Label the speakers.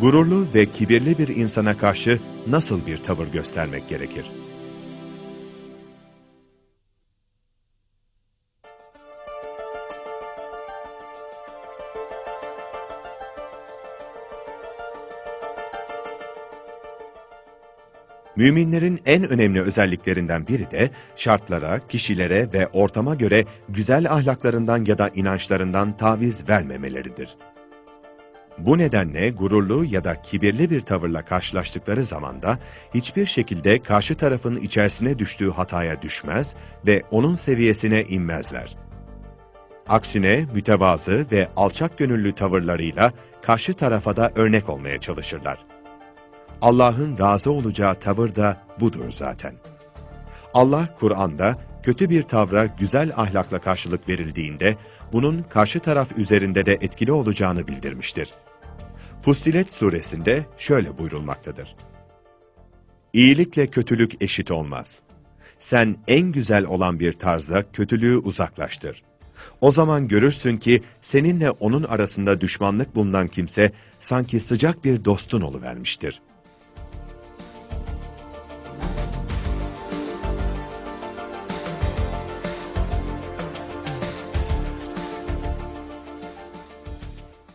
Speaker 1: Gururlu ve kibirli bir insana karşı nasıl bir tavır göstermek gerekir? Müminlerin en önemli özelliklerinden biri de şartlara, kişilere ve ortama göre güzel ahlaklarından ya da inançlarından taviz vermemeleridir. Bu nedenle gururlu ya da kibirli bir tavırla karşılaştıkları zamanda hiçbir şekilde karşı tarafın içerisine düştüğü hataya düşmez ve onun seviyesine inmezler. Aksine mütevazı ve alçak gönüllü tavırlarıyla karşı tarafa da örnek olmaya çalışırlar. Allah'ın razı olacağı tavır da budur zaten. Allah Kur'an'da kötü bir tavra güzel ahlakla karşılık verildiğinde bunun karşı taraf üzerinde de etkili olacağını bildirmiştir. Fussilet suresinde şöyle buyurulmaktadır. İyilikle kötülük eşit olmaz. Sen en güzel olan bir tarzda kötülüğü uzaklaştır. O zaman görürsün ki seninle onun arasında düşmanlık bulunan kimse sanki sıcak bir dostun oluvermiştir.''